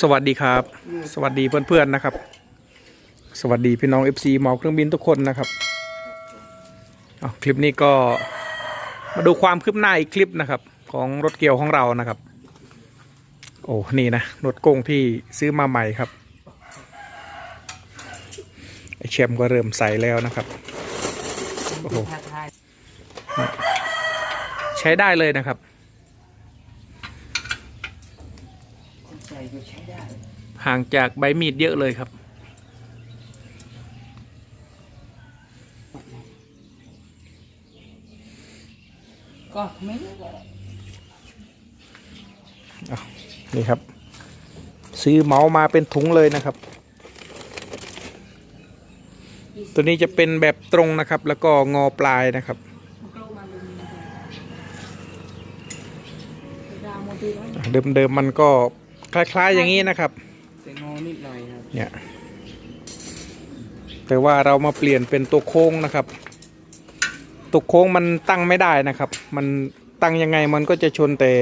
สวัสดีครับ สวัสดีเพื่อนๆนะครับ สวัสดีพี่น้อง FC หมอเครื่องบินทุกคนนะครับคลิปนี้ก็มาดูความคืบหน้าอีกคลิปนะครับ ของรถเกี่ยวของเรานะครับ โอ้นี่นะรถโกงที่ซื้อมาใหม่ครับไอเชมก็เริ่มใส่แล้วนะครับโอ้โหใช้ได้เลยนะครับ ใส่ก็ใช้ได้ห่างจากใบมีดเยอะเลยครับ ก็ไม่ได้นี่ครับ ซื้อเหมามาเป็นถุงเลยนะครับ ตัวนี้จะเป็นแบบตรงนะครับ แล้วก็งอปลายนะครับเดิมๆมันก็ คล้ายๆอย่างนี้นะครับแต่งอนิดหน่อยครับเนี่ยแต่ว่าเรามาเปลี่ยนเป็นตัวโค้งนะครับ ตัวโค้งมันตั้งไม่ได้นะครับ มันตั้งยังไงมันก็จะชนแต่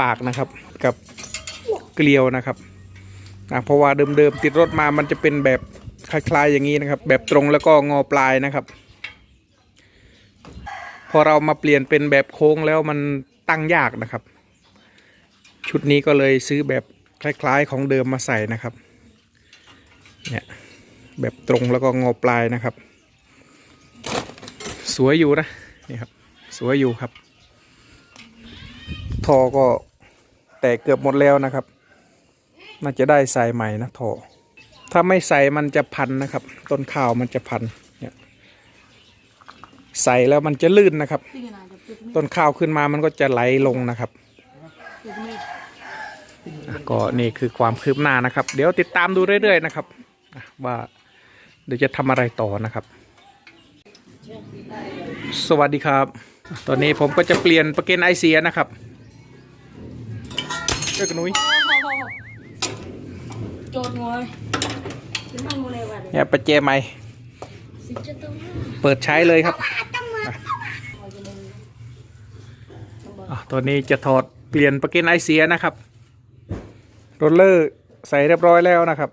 ปากนะครับกับเกลียวนะครับอะเพราะว่าเดิมๆติดรถมามันจะเป็นแบบคล้ายๆอย่างนี้นะครับ แบบตรงแล้วก็งอปลายนะครับ พอเรามาเปลี่ยนเป็นแบบโค้งแล้วมันตั้งยากนะครับ ชุดนี้ก็เลยซื้อแบบคล้ายๆของเดิมมาใส่นะครับ เนี่ยแบบตรงแล้วก็งอปลายนะครับ สวยอยู่นะนี่ครับ สวยอยู่ครับทอก็แตกเกือบหมดแล้วนะครับน่าจะได้ใส่ใหม่นะทอถ้าไม่ใส่มันจะพันนะครับ ต้นข้าวมันจะพันเนี่ยใส่แล้วมันจะลื่นนะครับ ต้นข้าวขึ้นมามันก็จะไหลลงนะครับ ก็นี่คือความคืบหน้านะครับ เดี๋ยวติดตามดูเรื่อยๆนะครับ ว่าเดี๋ยวจะทำอะไรต่อนะครับ สวัสดีครับ ตอนนี้ผมก็จะเปลี่ยนประเกันไอเสียนะครับเจ้ากนุ้ยโจทย์งอยเนี่ยประแจใหม่เปิดใช้เลยครับตัวนี้จะถอดเปลี่ยนประเกันไอเสียนะครับ โรลเลอร์ใส่เรียบร้อยแล้วนะครับ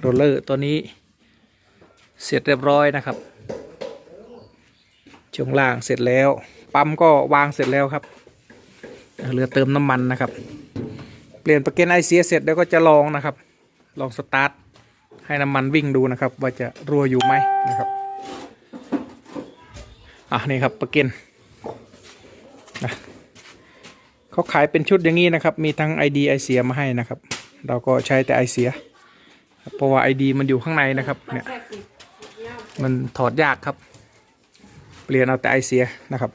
โรลเลอร์ตัวนี้เสร็จเรียบร้อยนะครับช่วงล่างเสร็จแล้ว ปั๊มก็วางเสร็จแล้วครับเหลือเติมน้ำมันนะครับ เปลี่ยนประเกันไอเสียเสร็จแล้วก็จะลองนะครับ ลองสตาร์ทให้น้ำมันวิ่งดูนะครับ ว่าจะรั่วอยู่ไหมนะครับอะนี่ครับประเกันนะ เขาขายเป็นชุดอย่างนี้นะครับ มีทั้ง ID ไอเสียมาให้นะครับ เราก็ใช้แต่ไอเสียเพราะว่า ID มันอยู่ข้างในนะครับ เนี่ย มันถอดยากครับ เปลี่ยนเอาแต่ไอเสียนะครับ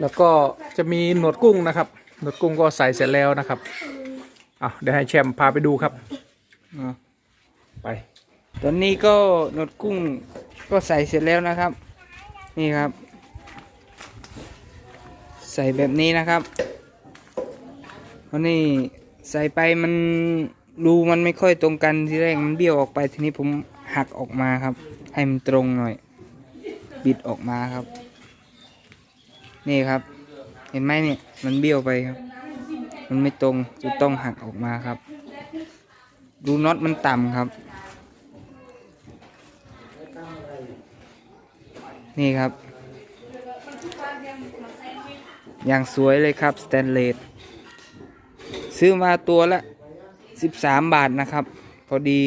แล้วก็จะมีหนวดกุ้งนะครับ หนวดกุ้งก็ใส่เสร็จแล้วนะครับเอาเดี๋ยวให้แชมป์พาไปดูครับอะไป ตอนนี้ก็หนวดกุ้งก็ใส่เสร็จแล้วนะครับ นี่ครับ ใส่แบบนี้นะครับวันนี้ใส่ไปมันรูมันไม่ค่อยตรงกันทีแรกมันเบี้ยวออกไปทีนี้ผมหักออกมาครับ ให้มันตรงหน่อย บิดออกมาครับ นี่ครับ เห็นไหมเนี่ยมันเบี้ยวไปครับ มันไม่ตรงจะต้องหักออกมาครับรูน็อตมันต่ำครับ นี่ครับ อย่างสวยเลยครับสแตนเลสซื้อมาตัวละ 13 บาทนะครับ พอดี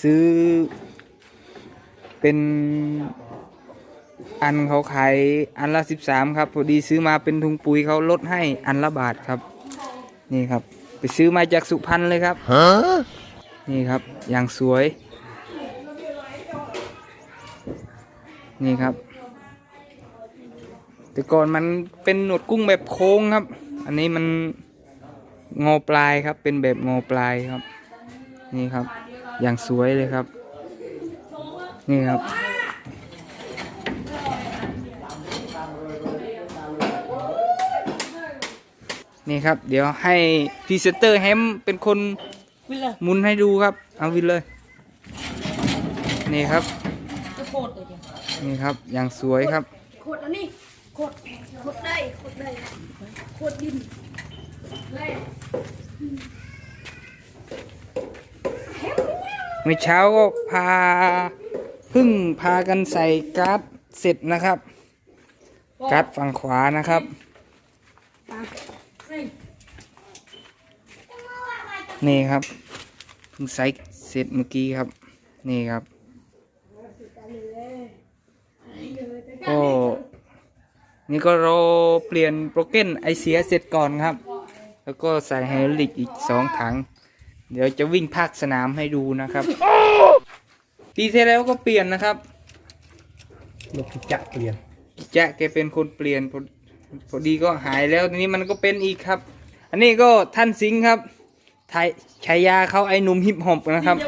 ซื้อเป็นอันเขาขายอันละ 13 ครับ พอดีซื้อมาเป็นถุงปุ๋ยเขาลดให้อันละบาทครับ นี่ครับ ไปซื้อมาจากสุพรรณเลยครับนี่ครับอย่างสวย นี่ครับ แต่ก่อนมันเป็นหนวดกุ้งแบบโค้งครับ อันนี้มันงอปลายครับ เป็นแบบงอปลายครับ นี่ครับ อย่างสวยเลยครับ นี่ครับ นี่ครับ เดี๋ยวให้พรีเซนเตอร์แฮมเป็นคนวิลเลยหมุนให้ดูครับ เอาวินเลย นี่ครับจะโคตรเลยจ้ะนี่ครับ อย่างสวยครับโคตรอันนี้ ขดขดได้ขดได้ขดดินเลยเมื่อเช้าก็พาเพึ่งพากันใส่การ์ดเสร็จนะครับ การ์ดฝั่งขวานะครับสินี่ครับเพิ่งใส่เสร็จเมื่อกี้ครับ นี่ครับก็ นี่ก็รอเปลี่ยนโปรเกนไอเสียเสร็จก่อนครับ แล้วก็ใส่ไฮดรอลิกอีกสองถัง เดี๋ยวจะวิ่งภาคสนามให้ดูนะครับ ปีที่แล้วก็เปลี่ยนนะครับรถจะเปลี่ยนจะแกเป็นคนเปลี่ยนพอพอดีก็หายแล้วทีนี้มันก็เป็นอีกครับ อันนี้ก็ท่านสิงห์ครับไทยชายาเขาไอ้หนุ่มฮิปฮอปนะครับ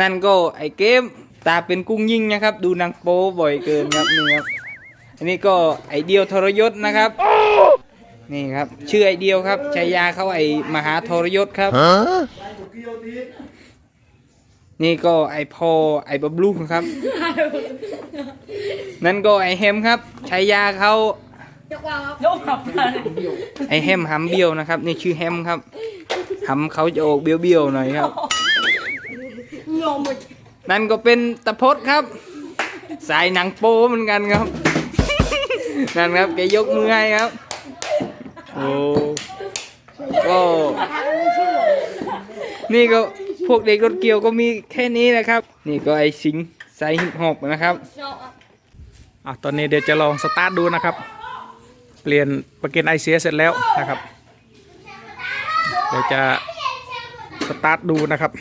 นั่นก็ไอ้เกมตาเป็นกุ้งยิงนะครับ ดูหนังโป๊บ่อยเกินครับนี่ครับ อันนี้ก็ไอเดียวทรยศนะครับ นี่ครับชื่อไอเดียวครับชายาเขาไอมหาทรยศครับ นี่ก็ไอพอไอบับลูครับ นั่นก็ไอเฮมครับชายาเขาจะวางครับยกกลับมาไอเฮมหำเบี้ยวนะครับ นี่ชื่อเฮมครับหำเขาจะออกเบี้ยวๆหน่อยครับงงหมดนั่นก็เป็นตะพดครับ สายหนังโป้เหมือนกันครับ นั่นครับแกยกมือให้ครับ โอ้ก็นี่ก็พวกเด็กรถเกี่ยวก็มีแค่นี้นะครับ นี่ก็ไอสิงห์สายฮิปฮอปนะครับอะตอนนี้เดี๋ยวจะลองสตาร์ทดูนะครับ เปลี่ยนประเกนไอเสียเสร็จแล้วนะครับ เดี๋ยวจะสตาร์ทดูนะครับ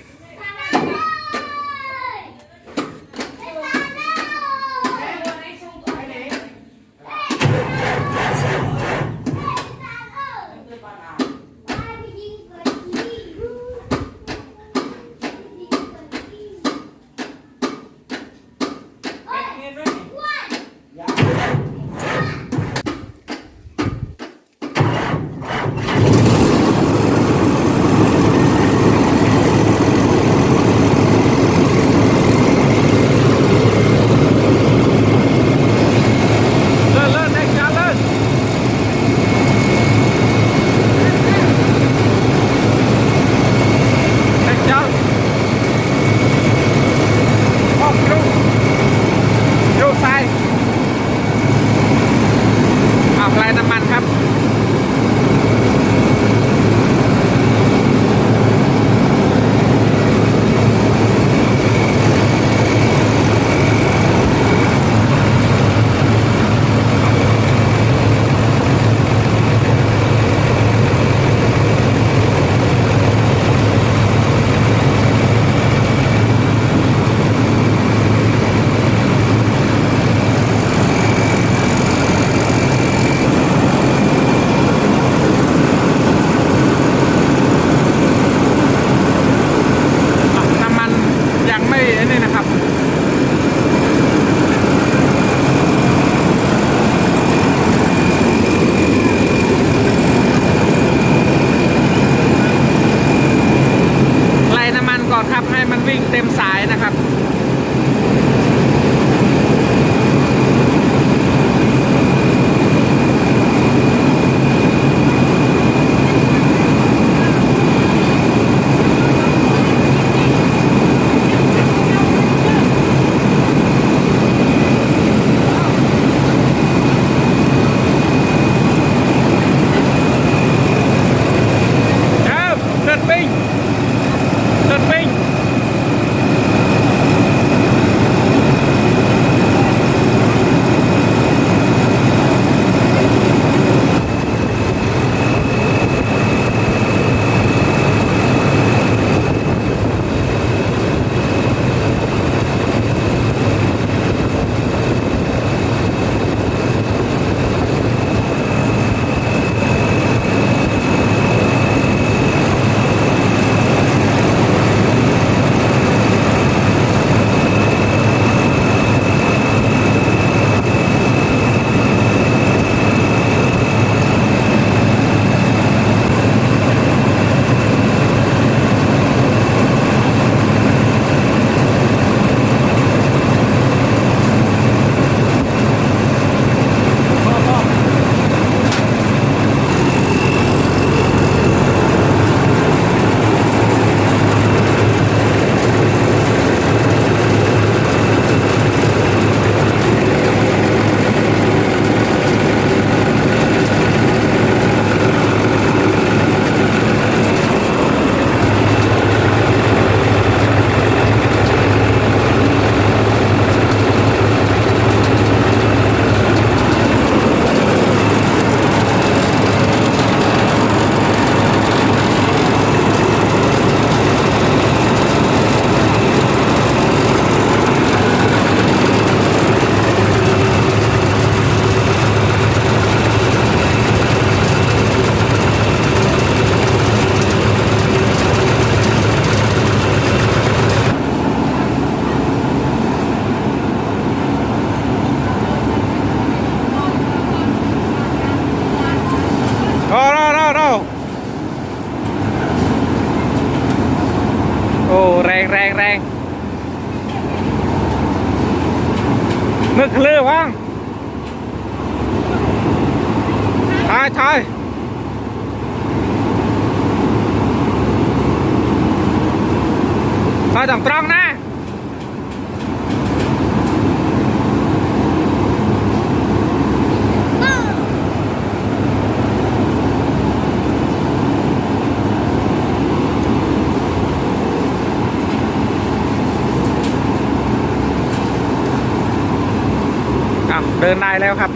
แรงแรงมึกลือว่างทายทายทายต่างตรองนะ อะ เดินได้แล้วครับ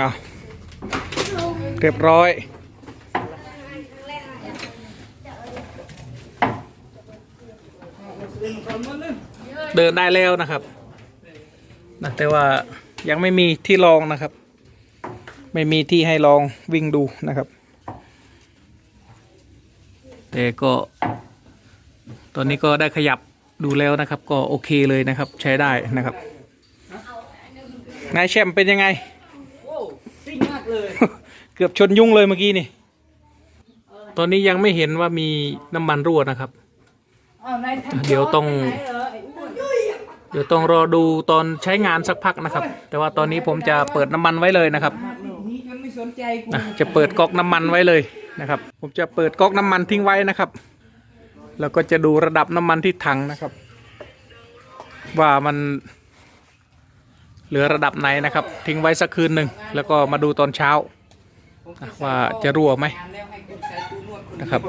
อะ เรียบร้อย เดินได้แล้วนะครับนะแต่ว่ายังไม่มีที่ลองนะครับ ไม่มีที่ให้ลองวิ่งดูนะครับ แต่ก็ ตอนนี้ก็ได้ขยับดูแล้วนะครับ ก็โอเคเลยนะครับ ใช้ได้นะครับนายแชมป์เป็นยังไงโอ้ซิ่งมากเลย เกือบชนยุงเลยเมื่อกี้นี่ ตอนนี้ยังไม่เห็นว่ามีน้ำมันรั่วนะครับ เดี๋ยวต้อง เดี๋ยวต้องรอดูตอนใช้งานสักพักนะครับ แต่ว่าตอนนี้ผมจะเปิดน้ำมันไว้เลยนะครับนี่จะจะเปิดก๊อกน้ำมันไว้เลยนะครับ ผมจะเปิดก๊อกน้ำมันทิ้งไว้นะครับ แล้วก็จะดูระดับน้ำมันที่ถังนะครับ ว่ามันเหลือระดับไหนนะครับ ทิ้งไว้สักคืนหนึ่งแล้วก็มาดูตอนเช้า ว่าจะรั่วไหมนะครับ